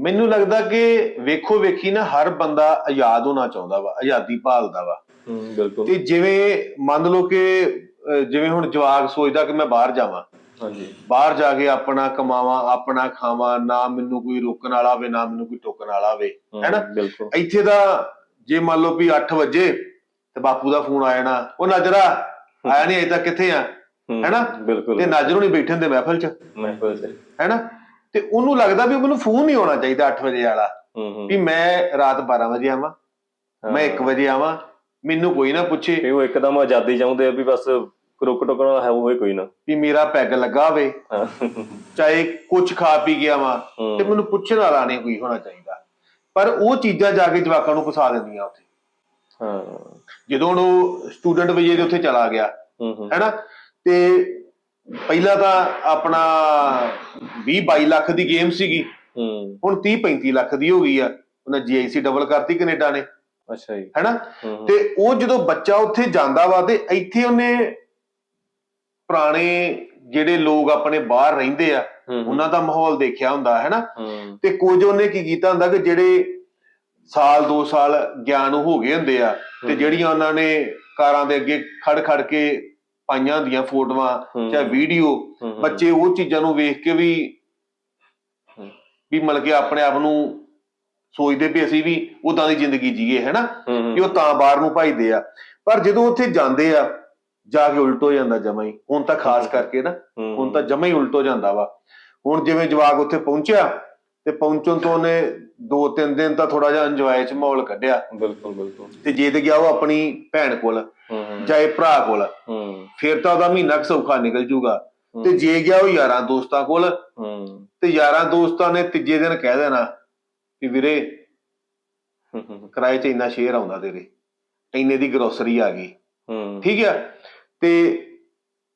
ਮੈਨੂੰ ਲੱਗਦਾ ਕਿ ਵੇਖੋ ਵੇਖੀ ਨਾ ਹਰ ਬੰਦਾ ਆਜ਼ਾਦ ਹੋਣਾ ਚਾਹੁੰਦਾ ਵਾ ਆਜ਼ਾਦੀ ਭਾਲਦਾ ਵਾ। ਬਿਲਕੁਲ। ਤੇ ਜਿਵੇਂ ਮੰਨ ਲਓ ਕਿ ਜਿਵੇਂ ਹੁਣ ਜਵਾਕ ਸੋਚਦਾ ਕਿ ਮੈਂ ਬਾਹਰ ਜਾਵਾਂ। ਹਾਂਜੀ। ਬਾਹਰ ਜਾ ਕੇ ਆਪਣਾ ਕਮਾਵਾਂ ਆਪਣਾ ਖਾਵਾਂ ਨਾ ਮੈਨੂੰ ਕੋਈ ਰੋਕਣ ਵਾਲਾ ਹੋਵੇ ਨਾ ਮੈਨੂੰ ਕੋਈ ਟੋਕਣ ਵਾਲਾ ਹੋਵੇ ਹੈਨਾ? ਬਿਲਕੁਲ। ਇੱਥੇ ਤਾਂ ਜੇ ਮੰਨ ਲਓ ਵੀ 8 ਵਜੇ ਤੇ ਬਾਪੂ ਦਾ ਫੋਨ ਆ ਜਾਣਾ ਉਹ ਨਜ਼ਰਾ ਆਇਆ ਨਹੀਂ ਅਜੇ ਤੱਕ ਕਿੱਥੇ ਆ ਹੈਨਾ? ਬਿਲਕੁਲ। ਤੇ ਨਾਜ਼ਰ ਹੁਣੀ ਬੈਠੇ ਹੁੰਦੇ ਮਹਿਫਲ 'ਚ। ਮਹਿਫਲ ਤੇ ਹੈਨਾ? ਤੇ ਉਹਨੂੰ ਲੱਗਦਾ ਵੀ ਮੈਨੂੰ ਫੋਨ ਨਹੀਂ ਆਉਣਾ ਚਾਹੀਦਾ 8 ਵਜੇ ਵਾਲਾ। ਹੂੰ ਹੂੰ। ਵੀ ਮੈਂ ਰਾਤ 12 ਵਜੇ ਆਵਾਂ ਮੈਂ 1 ਵਜੇ ਆਵਾਂ ਮੈਨੂੰ ਕੋਈ ਨਾ ਪੁੱਛੇ। ਤੇ ਉਹ ਇੱਕਦਮ ਆਜ਼ਾਦੀ ਚਾਹੁੰਦੇ ਆ ਵੀ ਬਸ ਰੁਕ ਟੁਕਣਾ ਹੈ ਹੋਵੇ ਕੋਈ ਨਾ। ਵੀ ਮੇਰਾ ਪੈਗ ਲੱਗਾ ਹੋਵੇ ਹਾਂ। ਚਾਹੇ ਕੁਝ ਖਾ ਪੀ ਗਿਆ ਵਾਂ ਹੂੰ। ਤੇ ਮੈਨੂੰ ਪੁੱਛਣ ਵਾਲਾ ਨਹੀਂ ਕੋਈ ਹੋਣਾ ਚਾਹੀਦਾ। ਪਰ ਉਹ ਚੀਜ਼ਾਂ ਜਾ ਕੇ ਜਵਾਕਾਂ ਨੂੰ ਫਸਾ ਦਿੰਦੀਆਂ ਉੱਥੇ। ਹਾਂ। ਜਦੋਂ ਉਹ ਸਟੂਡੈਂਟ ਵਜੇ ਦੇ ਉੱਥੇ ਚਲਾ ਗਿਆ ਹੂੰ ਹੂੰ। ਹੈਨਾ? ਤੇ ਪਹਿਲਾਂ ਤਾਂ ਆਪਣਾ 20 22 ਲੱਖ ਦੀ ਗੇਮ ਸੀਗੀ। ਹੂੰ। ਹੁਣ 30 35 ਲੱਖ ਦੀ ਹੋ ਗਈ ਆ। ਉਹਨਾਂ ਜੀਆਈਸੀ ਡਬਲ ਕਰਤੀ ਕੈਨੇਡਾ ਨੇ। ਅੱਛਾ ਜੀ। ਹੈਨਾ। ਤੇ ਉਹ ਜਦੋਂ ਬੱਚਾ ਉੱਥੇ ਜਾਂਦਾ ਵਾ ਤੇ ਇੱਥੇ ਉਹਨੇ ਪੁਰਾਣੇ ਜਿਹੜੇ ਲੋਕ ਆਪਣੇ ਬਾਹਰ ਰਹਿੰਦੇ ਆ। ਉਹਨਾਂ ਦਾ ਮਾਹੌਲ ਦੇਖਿਆ ਹੁੰਦਾ ਹੈਨਾ? ਤੇ ਕੁਝ ਉਹਨੇ ਕੀ ਕੀਤਾ ਹੁੰਦਾ ਕਿ ਜਿਹੜੇ ਸਾਲ 2 ਸਾਲ ਗਿਆਨ ਹੋ ਗਏ ਹੁੰਦੇ ਆ ਤੇ। ਜਿਹੜੀਆਂ ਉਹਨਾਂ ਨੇ ਕਾਰਾਂ ਦੇ ਅੱਗੇ ਖੜ ਖੜ ਕੇ ਪਾਈਆਂ ਹੁੰਦੀਆਂ ਫੋਟੋਆਂ। ਜਾਂ ਵੀਡੀਓ। ਬੱਚੇ ਉਹ ਚੀਜ਼ਾਂ ਨੂੰ ਵੇਖ ਕੇ ਵੀ। ਵੀ ਮਤਲਬ ਕਿ ਆਪਣੇ ਆਪ ਨੂੰ ਸੋਚਦੇ ਵੀ ਅਸੀਂ ਵੀ ਉਦਾਂ ਦੀ ਜ਼ਿੰਦਗੀ ਜੀਏ ਹੈਨਾ। ਕਿ ਉਹ ਤਾਂ ਬਾਹਰ ਨੂੰ ਭਜਦੇ ਆ ਪਰ ਜਦੋਂ ਉੱਥੇ ਜਾਂਦੇ ਆ ਜਾ ਕੇ ਉਲਟ ਹੋ ਜਾਂਦਾ ਜਮਾ ਹੀ ਹੁਣ ਤਾਂ ਖਾਸ ਕਰਕੇ ਨਾ ਹੁਣ ਤਾਂ ਜਮਾ ਹੀ ਉਲਟ ਹੋ ਜਾਂਦਾ ਵਾ ਹੁਣ ਜਿਵੇਂ ਜਵਾਕ ਉੱਥੇ ਪਹੁੰਚਿਆ ਤੇ ਪਹੁੰਚਣ ਤੋਂ ਦੋ ਤਿੰਨ ਦਿਨ ਤਾਂ ਥੋੜਾ ਜਿਹਾ ਇੰਜੋਏ ਚ ਮਾਹੌਲ ਕੱਢਿਆ। ਬਿਲਕੁਲ ਬਿਲਕੁਲ। ਤੇ ਜੇ ਤੇ ਗਿਆ ਉਹ ਆਪਣੀ ਭੈਣ ਕੋਲ ਹੂੰ ਹੂੰ, ਇਹ ਭਰਾ ਕੋਲ। ਹੂੰ। ਫਿਰ ਤਾਂ ਉਹਦਾ ਮਹੀਨਾ ਕੁ ਸੌਖਾ ਨਿਕਲ ਜੂਗਾ। ਹੂੰ। ਤੇ ਜੇ ਗਿਆ ਉਹ ਯਾਰਾਂ ਦੋਸਤਾਂ ਕੋਲ ਹੂੰ। ਤੇ ਯਾਰਾਂ ਦੋਸਤਾਂ ਨੇ ਤੀਜੇ ਦਿਨ ਕਹਿ ਦੇਣਾ ਕਿ ਵੀਰੇ ਹੂੰ, ਹੂੰ ਕਿਰਾਏ 'ਚ ਇੰਨਾ ਸ਼ੇਅਰ ਆਉਂਦਾ ਤੇਰੇ। ਇੰਨੇ ਦੀ ਗਰੋਸਰੀ ਆ ਗਈ। ਹੂੰ। ਠੀਕ ਆ? ਤੇ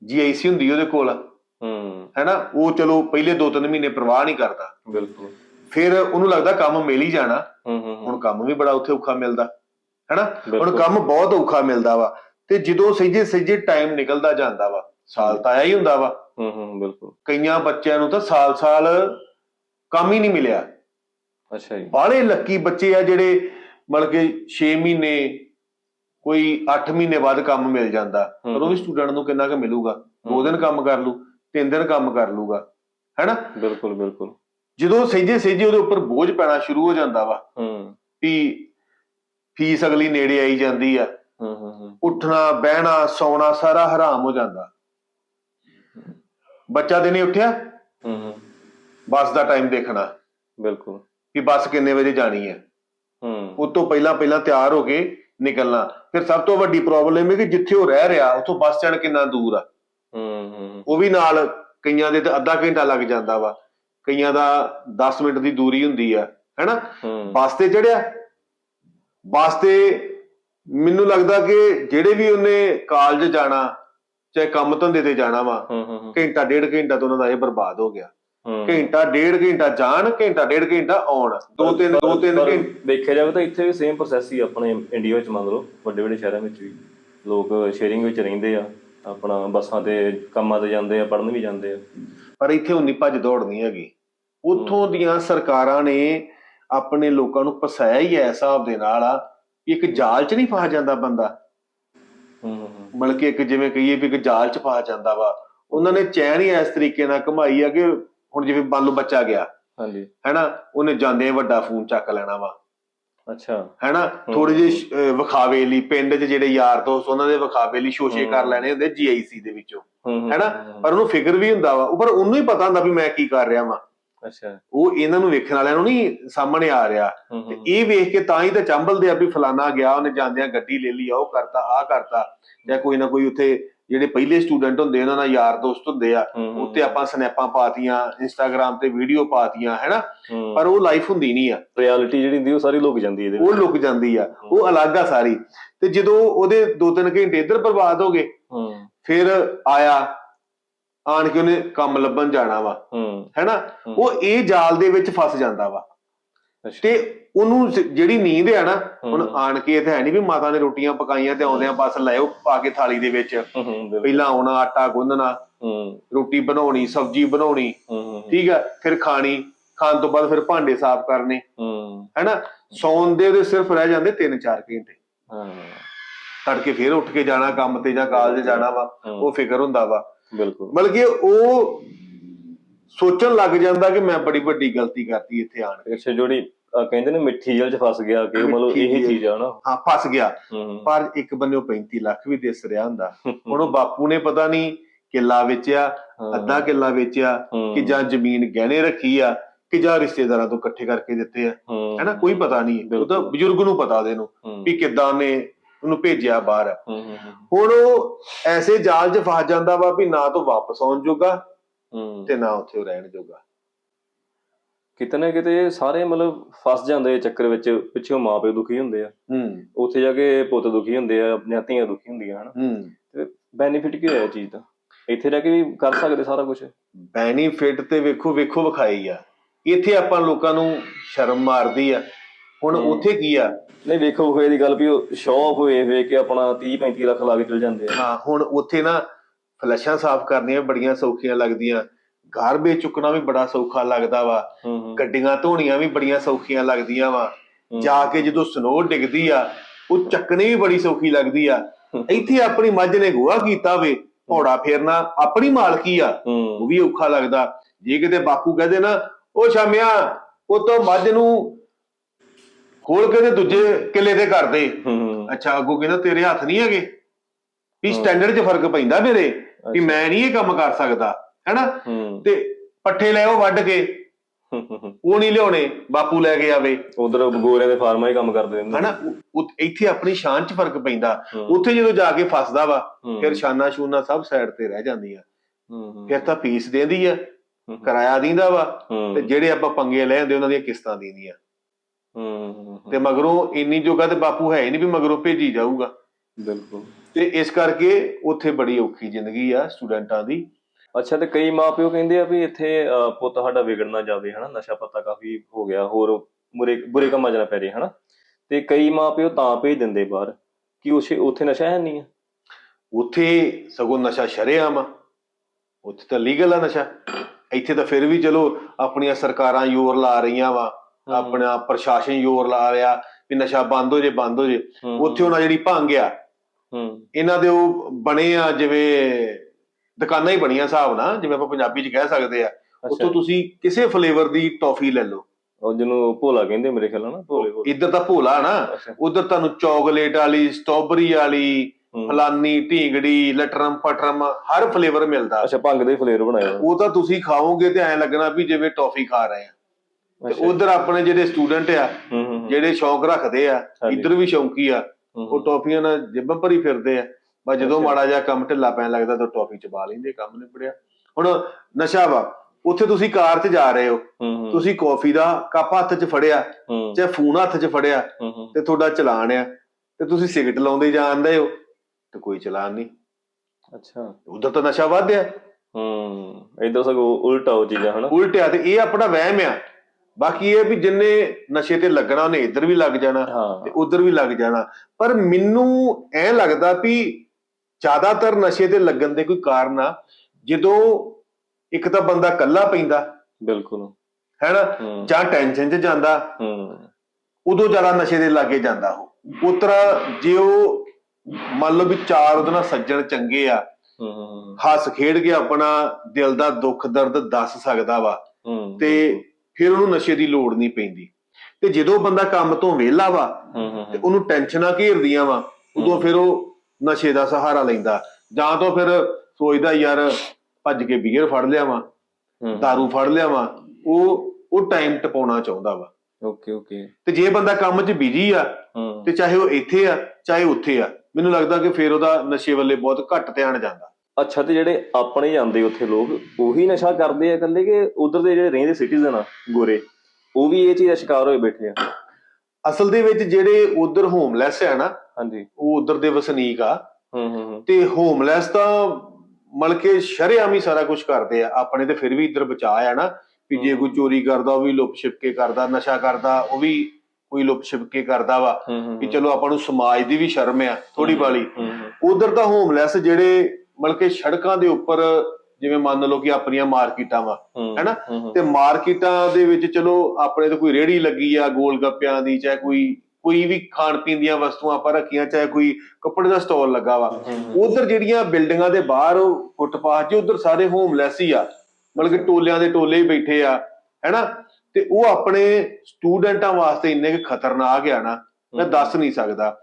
ਜੀਆਈਸੀ ਹੁੰਦੀ ਉਹਦੇ ਕੋਲ ਹੂੰ। ਹੈਨਾ? ਉਹ ਚਲੋ ਪਹਿਲੇ 2-3 ਮਹੀਨੇ ਪ੍ਰਵਾਹ ਨਹੀਂ ਕਰਦਾ। ਬਿਲਕੁਲ। ਫਿਰ ਉਹਨੂੰ ਲੱਗਦਾ ਕੰਮ ਮਿਲ ਹੀ ਜਾਣਾ। ਹੂੰ ਹੂੰ ਹੁਣ ਕੰਮ ਵੀ ਬੜਾ ਉੱਥੇ ਔਖਾ ਮਿਲਦਾ ਹੈਨਾ? ਹੁਣ। ਕੰਮ ਬਹੁਤ ਔਖਾ ਮਿਲਦਾ ਵਾ। ਤੇ ਜਦੋਂ ਸਹਿਜੇ ਸਹਿਜੇ ਟਾਈਮ ਨਿਕਲਦਾ ਜਾਂਦਾ ਵਾ ਸਾਲ ਤਾਂ ਆਇਆ ਹੀ ਹੁੰਦਾ ਵਾ। ਹੂੰ ਹੂੰ ਬਿਲਕੁਲ। ਕਈਆਂ ਬੱਚਿਆਂ ਨੂੰ ਤਾਂ ਸਾਲ-ਸਾਲ ਕੰਮ ਹੀ ਨਹੀਂ ਮਿਲਿਆ। ਅੱਛਾ ਜੀ। ਬਾਹਲੇ ਲੱਕੀ ਬੱਚੇ ਆ ਜਿਹੜੇ ਮਤਲਬ ਕਿ 6 ਮਹੀਨੇ ਕੋਈ 8 ਮਹੀਨੇ ਬਾਅਦ ਕੰਮ ਮਿਲ ਜਾਂਦਾ। ਪਰ ਉਹ ਵੀ ਸਟੂਡੈਂਟ ਨੂੰ ਕਿੰਨਾ ਕੁ ਮਿਲੂਗਾ? ਦੋ ਦਿਨ ਕੰਮ ਕਰ ਲੂ ਤਿੰਨ ਦਿਨ ਕੰਮ ਕਰ ਲੂਗਾ। ਹੈਨਾ? ਬਿਲਕੁਲ ਬਿਲਕੁਲ। ਜਦੋਂ ਸਹਿਜੇ ਸਹਿਜੇ ਉਹਦੇ ਉੱਪਰ ਬੋਝ ਪੈਣਾ ਸ਼ੁਰੂ ਹੋ ਜਾਂਦਾ ਵਾ ਹੂੰ। ਵੀ ਫੀਸ ਅਗਲੀ ਨੇੜੇ ਆਈ ਜਾਂਦੀ ਆ ਹੂੰ ਹੂੰ ਹੂੰ। ਉੱਠਣਾ ਬਹਿਣਾ ਸੌਣਾ ਸਾਰਾ ਹਰਾਮ ਹੋ ਜਾਂਦਾ। ਬੱਚਾ ਦਿਨੇ ਉੱਠਿਆ? ਹੂੰ ਹੂੰ। ਬੱਸ ਦਾ ਟਾਈਮ ਦੇਖਣਾ। ਬਿਲਕੁਲ। ਵੀ ਬੱਸ ਕਿੰਨੇ ਵਜੇ ਜਾਣੀ ਹੈ। ਹੂੰ ਤੋਂ ਪਹਿਲਾਂ ਪਹਿਲਾਂ ਤਿਆਰ ਹੋ ਕੇ ਨਿਕਲਣਾ। ਫਿਰ ਸਭ ਤੋਂ ਵੱਡੀ ਪ੍ਰੋਬਲਮ ਹੈ ਕਿ ਜਿੱਥੇ ਉਹ ਰਹਿ ਰਿਹਾ ਉੱਥੋਂ ਬੱਸ ਸਟੈਂਡ ਕਿੰਨਾ ਦੂਰ ਆ? ਹੂੰ ਹੂੰ। ਉਹ ਵੀ ਨਾਲ ਕਈਆਂ ਦੇ ਤਾਂ ਅੱਧਾ ਘੰਟਾ ਲੱਗ ਜਾਂਦਾ ਵਾ। ਕਈਆਂ ਦਾ 10 ਮਿੰਟ ਦੀ ਦੂਰੀ ਹੁੰਦੀ ਆ ਹੈਨਾ? ਬੱਸ ਤੇ ਚੜਿਆ ਬੱਸ ਤੇ ਮੈਨੂੰ ਲੱਗਦਾ ਕਿ ਜਿਹੜੇ ਵੀ ਉਹਨੇ ਕਾਲਜ ਜਾਣਾ ਚਾਹੇ ਕੰਮ ਧੰਦੇ ਤੇ ਜਾਣਾ ਵਾ ਘੰਟਾ ਡੇਢ ਘੰਟਾ ਤਾਂ ਉਹਨਾਂ ਦਾ ਇਹ ਬਰਬਾਦ ਹੋ ਗਿਆ। ਘੰਟਾ ਡੇਢ ਘੰਟਾ ਜਾਣ ਘੰਟਾ ਡੇਢ ਘੰਟਾ ਆਉਣ। ਦੋ ਤਿੰਨ ਦੋ ਤਿੰਨ ਘੰਟੇ ਦੇਖਿਆ ਜਾਵੇ ਤਾਂ ਇੱਥੇ ਵੀ ਸੇਮ ਪ੍ਰੋਸੈਸ ਹੀ ਆਪਣੇ ਇੰਡੀਆ ਵਿੱਚ ਮੰਨ ਲਓ ਵੱਡੇ ਵੱਡੇ ਸ਼ਹਿਰਾਂ ਵਿੱਚ ਵੀ। ਲੋਕ ਸ਼ੇਅਰਿੰਗ ਵਿੱਚ ਰਹਿੰਦੇ ਆ। ਆਪਣਾ ਬੱਸਾਂ ਤੇ ਕੰਮਾਂ ਤੇ ਜਾਂਦੇ ਆ ਪੜ੍ਹਨ ਵੀ ਜਾਂਦੇ ਆ। ਪਰ ਇੱਥੇ ਉਨੀ ਭੱਜ ਦੌੜ ਨਹੀਂ ਹੈਗੀ। ਉੱਥੋਂ ਦੀਆਂ ਸਰਕਾਰਾਂ ਨੇ ਆਪਣੇ ਲੋਕਾਂ ਨੂੰ ਫਸਾਇਆ ਹੀ ਐ ਹਿਸਾਬ ਦੇ ਨਾਲ ਆ ਕਿ ਇੱਕ ਜਾਲ 'ਚ ਨਹੀਂ ਫਸ ਜਾਂਦਾ ਬੰਦਾ। ਹੂੰ ਹੂੰ ਹੂੰ। ਬਲਕਿ ਇੱਕ ਜਿਵੇਂ ਕਹੀਏ ਵੀ ਇੱਕ ਜਾਲ 'ਚ ਫਸ ਜਾਂਦਾ ਵਾ। ਉਹਨਾਂ ਨੇ ਚੈਨ ਹੀ ਇਸ ਤਰੀਕੇ ਨਾਲ ਕਮਾਈ ਆ ਕਿ ਹੁਣ ਜਿਵੇਂ ਲਓ ਬੱਚਾ ਗਿਆ। ਹਾਂਜੀ। ਹੈਨਾ ਉਹਨੇ ਜਾਂਦੇ ਵੱਡਾ ਫੋਨ ਚੱਕ ਲੈਣਾ ਵਾ। ਅੱਛਾ। ਹੈਨਾ? ਥੋੜੇ ਜਿਹੇ ਵਿਖਾਵੇ ਲਈ ਪਿੰਡ 'ਚ ਜਿਹੜੇ ਯਾਰ ਦੋਸਤ ਉਹਨਾਂ ਦੇ ਵਿਖਾਵੇ ਲਈ ਸ਼ੋਸ਼ੇ ਕਰ ਲੈਣੇ ਹੁੰਦੇ ਜੀਆਈਸੀ ਦੇ ਵਿੱਚੋਂ। ਹੈਨਾ? ਪਰ ਉਹਨੂੰ ਫਿਕਰ ਵੀ ਹੁੰਦਾ ਵਾ। ਪਰ ਉਹਨੂੰ ਹੀ ਪਤਾ ਹੁੰਦਾ ਵੀ ਮੈਂ ਕੀ ਕਰ ਰਿਹਾ ਵਾਂ। ਅੱਛਾ। ਉਹ ਇਹਨਾਂ ਨੂੰ ਵੇਖਣ ਵਾਲਿਆਂ ਨੂੰ ਨਹੀਂ ਸਾਹਮਣੇ ਆ ਰਿਹਾ। ਤੇ ਇਹ ਵੇਖ ਕੇ ਤਾਂ ਹੀ ਤਾਂ ਚੰਬਲਦੇ ਆ ਵੀ ਫਲਾਣਾ ਗਿਆ ਉਹਨੇ ਜਾਂਦਿਆਂ ਗੱਡੀ ਲੈ ਲਈ ਆ ਉਹ ਕਰਤਾ ਆ ਕਰਤਾ। ਜਾਂ ਕੋਈ ਨਾ ਕੋਈ ਉੱਥੇ ਜਿਹੜੇ ਪਹਿਲੇ ਸਟੂਡੈਂਟ ਹੁੰਦੇ ਉਹਨਾਂ ਨਾਲ ਯਾਰ ਦੋਸਤ ਹੁੰਦੇ ਆ ਉੱਤੇ ਆਪਾਂ ਸਨੈਪਾਂ ਪਾਤੀਆਂ ਇੰਸਟਾਗ੍ਰam ਤੇ ਵੀਡੀਓ ਪਾਤੀਆਂ ਹੈਨਾ? ਪਰ ਉਹ ਲਾਈਫ ਹੁੰਦੀ ਨਹੀਂ ਆ। ਰਿਐਲਿਟੀ ਜਿਹੜੀ ਹੁੰਦੀ ਉਹ ਸਾਰੀ ਲੁਕ ਜਾਂਦੀ ਇਹਦੇ ਉਹ ਲੁਕ ਜਾਂਦੀ ਆ। ਉਹ ਅਲੱਗ ਆ ਸਾਰੀ। ਤੇ ਜਦੋਂ ਉਹਦੇ 2-3 ਘੰਟੇ ਇੱਧਰ ਬਰਬਾਦ ਹੋ ਗਏ ਫਿਰ ਆਇਆ ਆਣ ਕੇ ਉਹਨੇ ਕੰਮ ਲੱਭਣ ਜਾਣਾ ਵਾ। ਹੈਨਾ। ਉਹ ਇਹ ਜਾਲ ਦੇ ਵਿੱਚ ਫਸ ਜਾਂਦਾ ਵਾ। ਤੇ ਉਹਨੂੰ ਜਿਹੜੀ ਨੀਂਦ ਹੈ ਨਾ ਹੁਣ। ਆਣ ਕੇ ਤੇ ਹੈ ਨਹੀਂ ਵੀ ਮਾਤਾ ਨੇ ਰੋਟੀਆਂ ਪਕਾਈਆਂ ਤੇ ਆਉਂਦਿਆਂ ਬਸ ਲਾਇਓ ਪਾ ਕੇ ਥਾਲੀ ਦੇ ਵਿੱਚ। ਪਹਿਲਾਂ ਆਉਣਾ ਆਟਾ ਗੁੰਨਣਾ ਰੋਟੀ ਬਣਾਉਣੀ ਸਬਜ਼ੀ ਬਣਾਉਣੀ ਠੀਕ ਆ ਫਿਰ ਖਾਣੀ ਖਾਣ ਤੋਂ ਬਾਅਦ ਫਿਰ ਭਾਂਡੇ ਸਾਫ਼ ਕਰਨੇ। ਹੈਨਾ? ਸੌਣ ਦੇ ਉਹਦੇ ਸਿਰਫ ਰਹਿ ਜਾਂਦੇ 3-4 ਘੰਟੇ। ਹਾਂ। ਤੜਕੇ ਫਿਰ ਉੱਠ ਕੇ ਜਾਣਾ ਕੰਮ ਤੇ ਜਾਂ ਕਾਲਜ ਜਾਣਾ ਵਾ। ਉਹ ਫਿਕਰ ਹੁੰਦਾ ਵਾ। ਬਿਲਕੁਲ। ਮਤਲਬ ਕਿ ਉਹ ਸੋਚਣ ਲੱਗ ਜਾਂਦਾ ਕਿ ਮੈਂ ਬੜੀ ਵੱਡੀ ਗਲਤੀ ਕਰਤੀ ਇੱਥੇ ਆਣ ਕੇ। ਅੱਛਾ ਜਿਹੜੀ ਕਹਿੰਦੇ ਨੇ ਮਿੱਠੀ ਜਲ ਚ ਫਸ ਗਿਆ ਕਿ ਮਤਲਬ ਇਹ। ਚੀਜ਼ ਆ ਨਾ। ਹਾਂ ਫਸ ਗਿਆ। ਪਰ ਇੱਕ ਬੰਨੇ 35 ਲੱਖ ਵੀ ਦਿਸ ਰਿਹਾ ਹੁੰਦਾ। ਹੁਣ ਉਹ ਬਾਪੂ ਨੇ ਪਤਾ ਨਹੀਂ ਕਿੱਲਾ ਵੇਚਿਆ। ਅੱਧਾ ਕਿੱਲਾ ਵੇਚਿਆ। ਕਿ ਜਾਂ ਜ਼ਮੀਨ ਗਹਿਣੇ ਰੱਖੀ ਆ ਕਿ ਜਾਂ ਰਿਸ਼ਤੇਦਾਰਾਂ ਤੋਂ ਇਕੱਠੇ ਕਰਕੇ ਦਿੱਤੇ ਆ। ਹੂੰ। ਹੈਨਾ ਕੋਈ ਪਤਾ ਨਹੀਂ ਉਹ ਤਾਂ ਬਿਲਕੁਲ। ਬਜ਼ੁਰਗ ਨੂੰ ਪਤਾ ਉਹਦੇ ਨੂੰ ਵੀ ਕਿੱਦਾਂ ਨੇ ਉਹਨੂੰ ਭੇਜਿਆ ਬਾਹਰ। ਹੁਣ ਉਹ ਐਸੇ ਜਾਲ 'ਚ ਫਸ ਜਾਂਦਾ ਵਾ ਵੀ ਨਾ ਤੋਂ ਵਾਪਸ ਆਉਣ ਜੋਗਾ ਤੇ ਨਾ ਉੱਥੇ ਉਹ ਰਹਿਣ ਜੋਗਾ। ਕਿਤੇ ਨਾ ਕਿਤੇ ਸਾਰੇ ਮਤਲਬ ਫਸ ਜਾਂਦੇ ਆ ਚੱਕਰ ਵਿੱਚ ਪਿੱਛੋਂ ਮਾਪੇ ਦੁਖੀ ਹੁੰਦੇ ਆ। ਹੂੰ। ਉੱਥੇ ਜਾ ਕੇ ਪੁੱਤ ਦੁਖੀ ਹੁੰਦੇ ਆ ਧੀਆਂ ਦੁਖੀ ਹੁੰਦੀਆਂ ਹਨਾ। ਹੂੰ। ਤੇ ਬੈਨੀਫਿਟ ਕੀ ਹੋਇਆ ਚੀਜ਼ ਦਾ? ਇੱਥੇ ਰਹਿ ਕੇ ਵੀ ਕਰ ਸਕਦੇ ਸਾਰਾ ਕੁਝ ਬੈਨੀਫਿਟ ਤੇ ਵੇਖੋ ਵੇਖੋ ਵਿਖਾਈ ਆ। ਇੱਥੇ ਆਪਾਂ ਲੋਕਾਂ ਨੂੰ ਸ਼ਰਮ ਮਾਰਦੀ ਆ। ਹੁਣ। ਉੱਥੇ ਕੀ ਆ? ਨਹੀਂ ਵੇਖੋ ਹੋਏ ਦੀ ਗੱਲ ਵੀ ਉਹ ਸ਼ੌਪ ਹੋਏ ਵੇ ਕਿ ਆਪਣਾ 30 35 ਲੱਖ ਲਾ ਕੇ ਚਲ ਜਾਂਦੇ ਆ। ਹਾਂ ਹੁਣ ਉੱਥੇ ਨਾ ਫਲੈਸ਼ਾਂ ਸਾਫ਼ ਕਰਨੀਆਂ ਬੜੀਆਂ ਸੌਖੀਆਂ ਲੱਗਦੀਆਂ। ਗਾਰਬੇਜ ਚੁੱਕਣਾ ਵੀ ਬੜਾ ਸੌਖਾ ਲੱਗਦਾ ਵਾ। ਗੱਡੀਆਂ ਧੋਣੀਆਂ ਵੀ ਬੜੀਆਂ ਸੌਖੀਆਂ ਲੱਗਦੀਆਂ ਵਾ। ਜਾ ਕੇ ਜਦੋਂ ਸਨੋ ਡਿੱਗਦੀ ਆ ਉਹ ਚੱਕਣੀ ਵੀ ਬੜੀ ਸੌਖੀ ਲੱਗਦੀ ਆ। ਇੱਥੇ ਆਪਣੀ ਮੱਝ ਨੇ ਗੋਹਾ ਕੀਤਾ ਵੇ ਘੋੜਾ ਫੇਰਨਾ ਆਪਣੀ ਮਾਲਕੀ ਆ। ਉਹ ਵੀ ਔਖਾ ਲੱਗਦਾ। ਜੇ ਕਿਤੇ ਬਾਪੂ ਕਹਦੇ ਨਾ ਉਹ ਸ਼ਾਮਿਆ ਉਹ ਤੋਂ ਮੱਝ ਨੂੰ ਖੋਲ ਕੇ ਤੇ ਦੂਜੇ ਕਿੱਲੇ ਤੇ ਕਰ ਦੇ। ਹੂੰ ਅੱਛਾ ਅੱਗੋਂ ਕਹਿੰਦਾ ਤੇਰੇ ਹੱਥ ਨਹੀਂ ਹੈਗੇ? ਵੀ। ਸਟੈਂਡਰਡ 'ਚ ਫ਼ਰਕ ਪੈਂਦਾ ਮੇਰੇ ਵੀ। ਮੈਂ ਨਹੀਂ ਇਹ ਕੰਮ ਕਰ ਸਕਦਾ। ਹੈਨਾ? ਤੇ ਪੱਠੇ ਲੈ ਉਹ ਵੱਢ ਕੇ। ਉਹ ਨਹੀਂ ਲਿਆਉਣੇ ਬਾਪੂ ਲੈ ਕੇ ਆਵੇ। ਉਧਰ ਗੋਰਿਆਂ ਦੇ ਫਾਰਮਾਂ ਹੀ ਕੰਮ ਕਰਦੇ ਰਹਿੰਦੇ। ਹਨਾ? ਇੱਥੇ ਆਪਣੀ ਸ਼ਾਨ 'ਚ ਫ਼ਰਕ ਪੈਂਦਾ। ਉੱਥੇ ਜਦੋਂ ਜਾ ਕੇ ਫਸਦਾ ਵਾ। ਫਿਰ ਸ਼ਾਨਾ ਸ਼ੂਨਾ ਸਭ ਸਾਈਡ ਤੇ ਰਹਿ ਜਾਂਦੀਆਂ। ਫਿਰ ਤਾਂ ਫੀਸ ਦੇਂਦੀ ਆ। ਕਿਰਾਇਆ ਦਿੰਦਾ ਵਾ ਤੇ ਜਿਹੜੇ ਆਪਾਂ ਪੰਗੇ ਲੈ ਹੁੰਦੇ ਉਹਨਾਂ ਦੀਆਂ ਕਿਸ਼ਤਾਂ ਦਿੰਦੀਆਂ। ਤੇ ਮਗਰੋਂ ਇੰਨੀ ਜੋਗਾ ਤੇ ਬਾਪੂ ਹੈ ਹੀ ਨਹੀਂ ਵੀ ਮਗਰੋਂ ਭੇਜੀ ਜਾਊਗਾ। ਬਿਲਕੁਲ। ਤੇ ਇਸ ਕਰਕੇ ਉੱਥੇ ਬੜੀ ਔਖੀ ਜ਼ਿੰਦਗੀ ਆ ਸਟੂਡੈਂਟਾਂ ਦੀ। ਅੱਛਾ ਤੇ ਕਈ ਮਾਪਿਓ ਕਹਿੰਦੇ ਆ ਵੀ ਇੱਥੇ ਅਹ, ਪੁੱਤ ਸਾਡਾ ਵਿਗੜ ਨਾ ਜਾਵੇ ਹਨਾ? ਨਸ਼ਾ ਪੱਤਾ ਕਾਫੀ ਹੋ ਗਿਆ ਹੋਰ ਬੁਰੇ ਬੁਰੇ ਕੰਮਾਂ 'ਚ ਨਾ ਪੈ ਰਹੇ ਹਨਾ? ਤੇ ਕਈ ਮਾਪਿਓ ਤਾਂ ਭੇਜ ਦਿੰਦੇ ਬਾਹਰ ਕਿ ਉਸੇ ਉੱਥੇ ਨਸ਼ਾ ਹੈ ਨਹੀਂ ਆ। ਉੱਥੇ ਸਗੋਂ ਨਸ਼ਾ ਸ਼ਰੇਆਮ ਆ। ਉੱਥੇ ਤਾਂ ਲੀਗਲ ਆ ਨਸ਼ਾ। ਇੱਥੇ ਤਾਂ ਫਿਰ ਵੀ ਚਲੋ ਆਪਣੀਆਂ ਸਰਕਾਰਾਂ ਜ਼ੋਰ ਲਾ ਰਹੀਆਂ ਵਾ। ਆਪਣਾ ਪ੍ਰਸ਼ਾਸਨ ਜ਼ੋਰ ਲਾ ਰਿਹਾ ਵੀ ਨਸ਼ਾ ਬੰਦ ਹੋ ਜੇ ਬੰਦ ਹੋ ਜੇ। ਹੂੰ, ਉੱਥੇ ਉਹਨਾਂ ਜਿਹੜੀ ਭੰਗ ਆ ਹੂੰ। ਇਹਨਾਂ ਦੇ ਉਹ ਬਣੇ ਆ ਜਿਵੇਂ ਦੁਕਾਨਾਂ ਹੀ ਬਣੀਆਂ ਹਿਸਾਬ ਨਾਲ ਜਿਵੇਂ ਆਪਾਂ ਪੰਜਾਬੀ 'ਚ ਕਹਿ ਸਕਦੇ ਆ ਉੱਥੋਂ ਤੁਸੀਂ ਕਿਸੇ ਫਲੇਵਰ ਦੀ ਟੌਫੀ ਲੈ ਲਓ ਉਹ ਜਿਹਨੂੰ ਭੋਲਾ ਕਹਿੰਦੇ ਮੇਰੇ ਖਿਆਲ ਨਾਲ ਭੋਲੇ ਭੋਲੇ ਇੱਧਰ ਤਾਂ ਭੋਲਾ ਨਾ ਉਧਰ ਤੁਹਾਨੂੰ ਚਾਕਲੇਟ ਵਾਲੀ ਸਟ੍ਰਾਬੇਰੀ ਵਾਲੀ। ਫਲਾਨੀ ਢੀਂਗੜੀ ਲਟਰਮ ਪਟਰਮ ਹਰ ਫਲੇਵਰ ਮਿਲਦਾ ਅੱਛਾ ਭੰਗ ਦੇ ਫਲੇਵਰ ਬਣਾਇਆ ਹੋਇਆ। ਉਹ ਤਾਂ ਤੁਸੀਂ ਖਾਓਗੇ ਤੇ ਐਂ ਲੱਗਣਾ ਵੀ ਜਿਵੇਂ ਟੌਫੀ ਖਾ ਰਹੇ ਆ ਤੇ। ਉਧਰ ਆਪਣੇ ਜਿਹੜੇ ਸਟੂਡੈਂਟ ਆ। ਜਿਹੜੇ ਸ਼ੌਂਕ ਰੱਖਦੇ ਆ। ਇੱਧਰ ਵੀ ਸ਼ੌਂਕੀ ਆ ਉਹ ਟੌਫੀਆਂ ਨਾਲ ਜੇਬਾਂ ਭਰੀ ਫਿਰਦੇ ਆ ਬਸ ਜਦੋਂ। ਮਾੜਾ ਜਿਹਾ ਕੰਮ ਢਿੱਲਾ ਪੈਣ ਲੱਗਦਾ ਤਾਂ ਟੌਫੀ ਚਬਾ ਲੈਂਦੇ ਕੰਮ ਨਿਬੜਿਆ। ਹੁਣ ਨਸ਼ਾ ਵਾ ਉੱਥੇ ਤੁਸੀਂ ਕਾਰ 'ਚ ਜਾ ਰਹੇ ਹੋ। ਤੁਸੀਂ ਕਾਫੀ ਦਾ ਕੱਪ ਹੱਥ 'ਚ ਫੜਿਆ ਚਾਹੇ ਫੋਨ ਹੱਥ 'ਚ ਫੜਿਆ ਤੇ ਤੁਹਾਡਾ ਚਲਾਨ ਆ ਤੇ ਤੁਸੀਂ ਸਿਗਰਟ ਲਾਉਂਦੇ ਜਾਂਦੇ ਹੋ ਤੇ ਕੋਈ ਚਲਾਨ ਨਹੀਂ। ਅੱਛਾ। ਉਧਰ ਤਾਂ ਨਸ਼ਾ ਵਧਿਆ ਹੂੰ ਇਧਰ ਸਗੋਂ ਉਲਟਾ ਹੋ ਚੀਜ਼ਾਂ ਹਨਾ? ਉਲਟਿਆ ਤੇ ਇਹ ਆਪਣਾ ਵਹਿਮ ਆ। ਬਾਕੀ ਇਹ ਵੀ ਜਿੰਨੇ ਨਸ਼ੇ ਤੇ ਲੱਗਣਾ ਉਹਨੇ ਇੱਧਰ ਵੀ ਲੱਗ ਜਾਣਾ ਤੇ ਉਧਰ ਵੀ ਲੱਗ ਜਾਣਾ। ਪਰ ਮੈਨੂੰ ਐ ਲੱਗਦਾ ਵੀ ਜ਼ਿਆਦਾਤਰ ਨਸ਼ੇ ਤੇ ਲੱਗਣ ਦੇ ਕੋਈ ਕਾਰਨ ਆ ਜਦੋਂ ਇੱਕ ਤਾਂ ਬੰਦਾ ਇਕੱਲਾ ਪੈਂਦਾ ਬਿਲਕੁਲ। ਹੈਨਾ? ਜਾਂ ਟੈਨਸ਼ਨ 'ਚ ਜਾਂਦਾ ਹੂੰ। ਉਦੋਂ ਜ਼ਿਆਦਾ ਨਸ਼ੇ ਦੇ ਲਾਗੇ ਜਾਂਦਾ ਉਹ। ਉਤਰਾ ਜੇ ਉਹ ਮੰਨ ਲਓ ਵੀ ਚਾਰ ਉਹਦੇ ਨਾਲ ਸੱਜਣ ਚੰਗੇ ਆ ਹੱਸ ਖੇਡ ਕੇ ਆਪਣਾ ਦਿਲ ਦਾ ਦੁੱਖ ਦਰਦ ਦੱਸ ਸਕਦਾ ਵਾ ਹੂੰ ਤੇ ਫਿਰ ਉਹਨੂੰ ਨਸ਼ੇ ਦੀ ਲੋੜ ਨਹੀਂ ਪੈਂਦੀ। ਤੇ ਜਦੋਂ ਬੰਦਾ ਕੰਮ ਤੋਂ ਵਿਹਲਾ ਵਾ ਹੂੰ ਹੂੰ ਤੇ ਉਹਨੂੰ ਟੈਨਸ਼ਨਾਂ ਘੇਰਦੀਆਂ ਵਾ ਉਦੋਂ ਫਿਰ ਉਹ ਨਸ਼ੇ ਦਾ ਸਹਾਰਾ ਲੈਂਦਾ। ਜਾਂ ਤਾਂ ਫਿਰ ਸੋਚਦਾ ਯਾਰ ਭੱਜ ਕੇ ਬੀਅਰ ਫੜ ਲਿਆਵਾਂ ਹੂੰ। दारू ਫੜ ਲਿਆਵਾਂ ਉਹ ਉਹ ਟਾਈਮ ਟਪਾਉਣਾ ਚਾਹੁੰਦਾ ਵਾ। ਓਕੇ ਓਕੇ ਤੇ ਜੇ ਬੰਦਾ ਕੰਮ 'ਚ ਬਿਜ਼ੀ ਆ ਤੇ ਚਾਹੇ ਉਹ ਇੱਥੇ ਆ ਚਾਹੇ ਉੱਥੇ ਆ ਮੈਨੂੰ ਲੱਗਦਾ ਕਿ ਫਿਰ ਉਹਦਾ ਨਸ਼ੇ ਵੱਲੇ ਬਹੁਤ ਘੱਟ ਧਿਆਨ ਜਾਂਦਾ। ਅੱਛਾ ਤੇ ਜਿਹੜੇ ਆਪਣੇ ਜਾਂਦੇ ਉੱਥੇ ਲੋਕ ਉਹੀ ਨਸ਼ਾ ਕਰਦੇ ਆ ਇਕੱਲੇ ਕਿ ਉਧਰ ਦੇ ਜਿਹੜੇ ਰਹਿੰਦੇ ਸਿਟੀਜ਼ਨ ਆ ਗੋਰੇ? ਉਹ ਵੀ ਇਹ ਚੀਜ਼ ਦਾ ਸ਼ਿਕਾਰ ਹੋਏ ਬੈਠੇ ਆ। ਅਸਲ ਦੇ ਵਿੱਚ ਜਿਹੜੇ ਉਧਰ ਹੋਮਲੈਸ ਆ ਨਾ ਹਾਂਜੀ। ਉਹ ਉਧਰ ਦੇ ਵਸਨੀਕ ਆ। ਹੂੰ ਹੂੰ ਹੂੰ। ਤੇ ਹੋਮਲੈਸ ਤਾਂ ਮਤਲਬ ਕਿ ਸ਼ਰੇਆਮ ਹੀ ਸਾਰਾ ਕੁਝ ਕਰਦੇ ਆ। ਆਪਣੇ ਤੇ ਫਿਰ ਵੀ ਇੱਧਰ ਬਚਾ ਆ ਨਾ ਵੀ ਜੇ ਕੋਈ ਚੋਰੀ ਕਰਦਾ ਉਹ ਵੀ ਲੁੱਪ ਛਿਪ ਕੇ ਕਰਦਾ ਨਸ਼ਾ ਕਰਦਾ ਉਹ ਵੀ ਕੋਈ ਲੁੱਪ ਛਿਪ ਕੇ ਕਰਦਾ ਵਾ। ਹੂੰ ਹੂੰ ਵੀ ਚਲੋ ਆਪਾਂ ਨੂੰ ਸਮਾਜ ਦੀ ਵੀ ਸ਼ਰਮ ਆ ਥੋੜੀ ਬਾਲੀ। ਹੂੰ ਹੂੰ। ਉਧਰ ਤਾਂ ਹੋਮਲੈਸ ਜਿਹੜੇ ਮਤਲਬ ਕਿ ਸੜਕਾਂ ਦੇ ਉੱਪਰ ਜਿਵੇਂ ਮੰਨ ਲਓ ਕਿ ਆਪਣੀਆਂ ਮਾਰਕੀਟਾਂ ਵਾ ਹੈਨਾ? ਤੇ ਮਾਰਕੀਟਾਂ ਦੇ ਵਿੱਚ ਚਲੋ ਆਪਣੇ ਤੇ ਕੋਈ ਰੇੜੀ ਲੱਗੀ ਆ ਗੋਲ ਗੱਪਿਆਂ ਦੀ ਚਾਹੇ ਕੋਈ ਕੋਈ ਵੀ ਖਾਣ ਪੀਣ ਦੀਆਂ ਵਸਤੂਆਂ ਆਪਾਂ ਰੱਖੀਆਂ ਚਾਹੇ ਕੋਈ ਕੱਪੜੇ ਦਾ ਸਟਾਲ ਲੱਗਾ ਵਾ। ਉਧਰ ਜਿਹੜੀਆਂ ਬਿਲਡਿੰਗਾਂ ਦੇ ਬਾਹਰ ਫੁੱਟਪਾਥ 'ਚ ਉਧਰ ਸਾਰੇ ਹੋਮਲੈਸ ਹੀ ਆ ਮਤਲਬ ਕਿ ਟੋਲਿਆਂ ਦੇ ਟੋਲੇ ਹੀ ਬੈਠੇ ਆ ਹੈਨਾ? ਤੇ ਉਹ ਆਪਣੇ ਸਟੂਡੈਂਟਾਂ ਵਾਸਤੇ ਇੰਨੇ ਕੁ ਖਤਰਨਾਕ ਆ ਨਾ ਮੈਂ ਦੱਸ ਨਹੀਂ ਸਕਦਾ।